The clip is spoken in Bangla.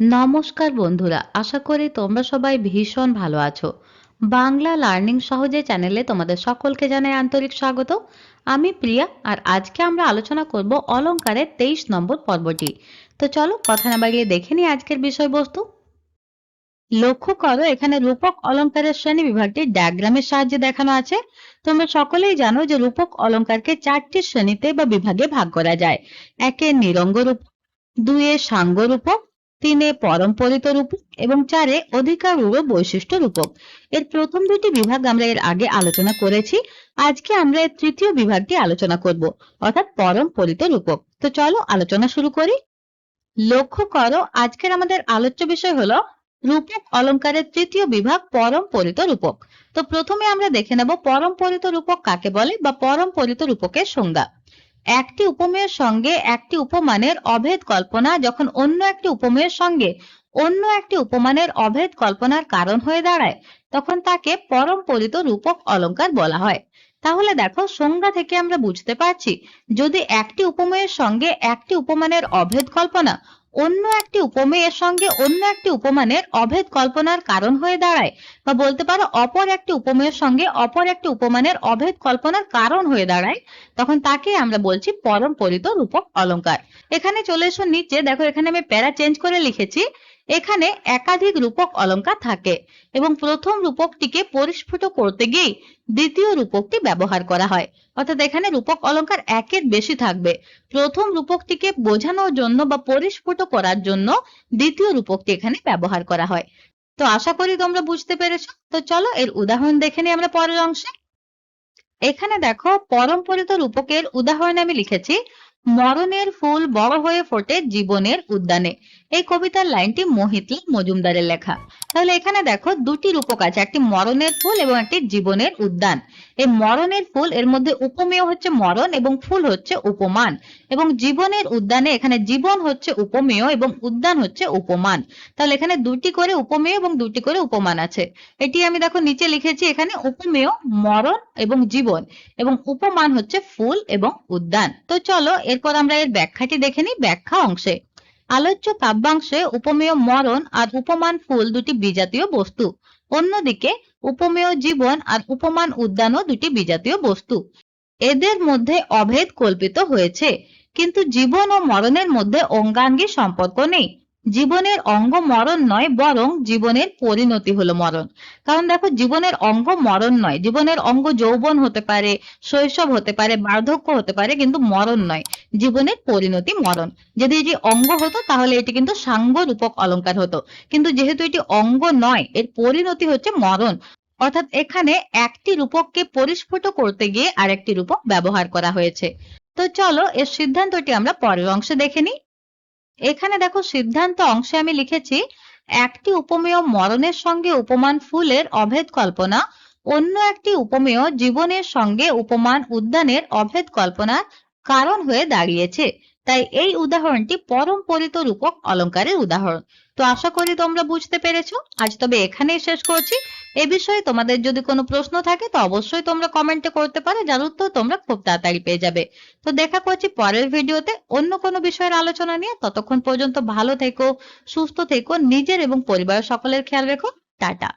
নমস্কার বন্ধুরা, আশা করি তোমরা সবাই ভীষণ ভালো আছো। বাংলা লার্নিং সহজে চ্যানেলে তোমাদের সকলকে জানাই আন্তরিক স্বাগত। আমি প্রিয়া, আর আজকে আমরা আলোচনা করব অলংকারের তেইশ নম্বর পর্বটি। তো চলো কথা না বাড়িয়ে দেখে নিই আজকের বিষয়বস্তু। লক্ষ্য করো, এখানে রূপক অলংকারের শ্রেণি বিভাগটি ডায়াগ্রামের সাহায্যে দেখানো আছে। তোমরা সকলেই জানো যে রূপক অলংকারকে চারটি শ্রেণীতে বা বিভাগে ভাগ করা যায়। একে নিরঙ্গ রূপক, দুয়ে সাঙ্গ রূপক তিনে পরম্পরিত রূপক এবং চারে অধিকার বৈশিষ্ট্য রূপক এর প্রথম দুটি বিভাগ আমরা এর আগে আলোচনা করেছি। আজকে আমরা এর তৃতীয় বিভাগটি আলোচনা করব, অর্থাৎ পরম্পরিত রূপক তো চলো আলোচনা শুরু করি। লক্ষ্য করো, আজকের আমাদের আলোচ্য বিষয় হলো রূপক অলংকারের তৃতীয় বিভাগ পরম্পরিত রূপক। তো প্রথমে আমরা দেখে নেব পরম্পরিত রূপক কাকে বলে বা পরম্পরিত রূপকের সংজ্ঞা। একটি উপমেয়ের সঙ্গে একটি উপমানের অভেদ কল্পনা যখন অন্য একটি উপমেয়ের সঙ্গে অন্য একটি উপমানের অভেদ কল্পনার কারণ হয়ে দাঁড়ায়, তখন তাকে পরম্পরিত রূপক অলঙ্কার বলা হয়। তাহলে দেখো, সংজ্ঞা থেকে আমরা বুঝতে পারছি, যদি একটি উপমেয়ের সঙ্গে একটি উপমানের অভেদ কল্পনা অন্য একটি উপমেয়ের সঙ্গে অন্য একটি উপমানের অভেদ কল্পনার কারণ হয়ে দাঁড়ায়। বা বলতে পারো, অপর একটি উপমেয়ের সঙ্গে অপর একটি উপমানের অভেদ কল্পনার কারণ হয়ে দাঁড়ায়, তখন তাকে আমরা বলছি পরম্পরিত রূপক অলঙ্কার। এখানে চলে এসো নিচে, দেখো এখানে আমি প্যারা চেঞ্জ করে লিখেছি। এখানে একাধিক রূপক অলংকার থাকে এবং প্রথম রূপকটিকে পরিস্ফুট করতে গিয়ে দ্বিতীয় রূপকটি ব্যবহার করা হয়। অর্থাৎ এখানে রূপক অলংকার একের বেশি থাকবে। প্রথম রূপকটিকে বোঝানোর জন্য বা পরিস্ফুট করার জন্য দ্বিতীয় রূপকটি এখানে ব্যবহার করা হয়। তো আশা করি তোমরা বুঝতে পেরেছ। তো চলো এর উদাহরণ দেখে নিই আমরা পরের অংশে। এখানে দেখো পরম্পরিত রূপকের উদাহরণ আমি লিখেছি। মরণের ফুল বড় হয়ে ফোটে জীবনের উদ্যানে। এই কবিতার লাইনটি মহিতি মজুমদারের লেখা। তাহলে এখানে দেখো দুটি রূপক আছে একটি মরণের ফুল এবং একটি জীবনের উদ্যান। এই মরণের ফুল, এর মধ্যে উপমেয় হচ্ছে মরণ এবং ফুল হচ্ছে উপমান। এবং জীবনের উদ্যানে এখানে জীবন হচ্ছে উপমেয় এবং উদ্যান হচ্ছে উপমান। তাহলে এখানে দুটি করে উপমেয় এবং দুটি করে উপমান আছে। এটি আমি দেখো নিচে লিখেছি, এখানে উপমেয়, মরণ এবং জীবন। এবং উপমান হচ্ছে ফুল এবং উদ্যান। তো চলো, এরপর আমরা এর ব্যাখ্যাটি দেখে নিই ব্যাখ্যা অংশে। আলোচ্য কাব্যাংশে উপমেয় মরণ আর উপমান ফুল দুটি বিজাতীয় বস্তু। অন্যদিকে উপমেয় জীবন আর উপমান উদ্যানও দুটি বিজাতীয় বস্তু। এদের মধ্যে অভেদ কল্পিত হয়েছে, কিন্তু জীবন ও মরণের মধ্যে অঙ্গাঙ্গী সম্পর্ক নেই। জীবনের অঙ্গ মরণ নয়, বরং জীবনের পরিণতি হলো মরণ। কারণ দেখো, জীবনের অঙ্গ মরণ নয়। জীবনের অঙ্গ যৌবন হতে পারে, শৈশব হতে পারে, বার্ধক্য হতে পারে, কিন্তু মরণ নয়। জীবনের পরিণতি মরণ। যদি এটি অঙ্গ হতো, তাহলে এটি কিন্তু সাঙ্গ রূপক অলঙ্কার হতো। কিন্তু যেহেতু এটি অঙ্গ নয়, এর পরিণতি হচ্ছে মরণ। অর্থাৎ এখানে একটি রূপককে পরিস্ফুট করতে গিয়ে আরেকটি রূপক ব্যবহার করা হয়েছে। তো চলো, এর সিদ্ধান্তটি আমরা পরের অংশে দেখে নিই। এখানে দেখো সিদ্ধান্ত অংশে আমি লিখেছি, একটি উপমেয় মরণের সঙ্গে উপমান ফুলের অভেদ কল্পনা, অন্য একটি উপমেয় জীবনের সঙ্গে উপমান উদ্যানের অভেদ কল্পনার কারণ হয়ে দাঁড়িয়েছে। তাই এই উদাহরণটি পরম্পরিত রূপক অলঙ্কারের উদাহরণ। তো আশা করি তোমরা বুঝতে পেরেছ। আজ তবে এখানেই শেষ করছি। এ বিষয়ে তোমাদের যদি কোনো প্রশ্ন থাকে, তো অবশ্যই তোমরা কমেন্টে করতে পারো, যার উত্তর তোমরা খুব তাড়াতাড়ি পেয়ে যাবে। তো দেখা করছি পরের ভিডিওতে অন্য কোনো বিষয়ের আলোচনা নিয়ে। ততক্ষণ পর্যন্ত ভালো থেকো, সুস্থ থেকো, নিজের এবং পরিবারের সকলের খেয়াল রেখো। টাটা।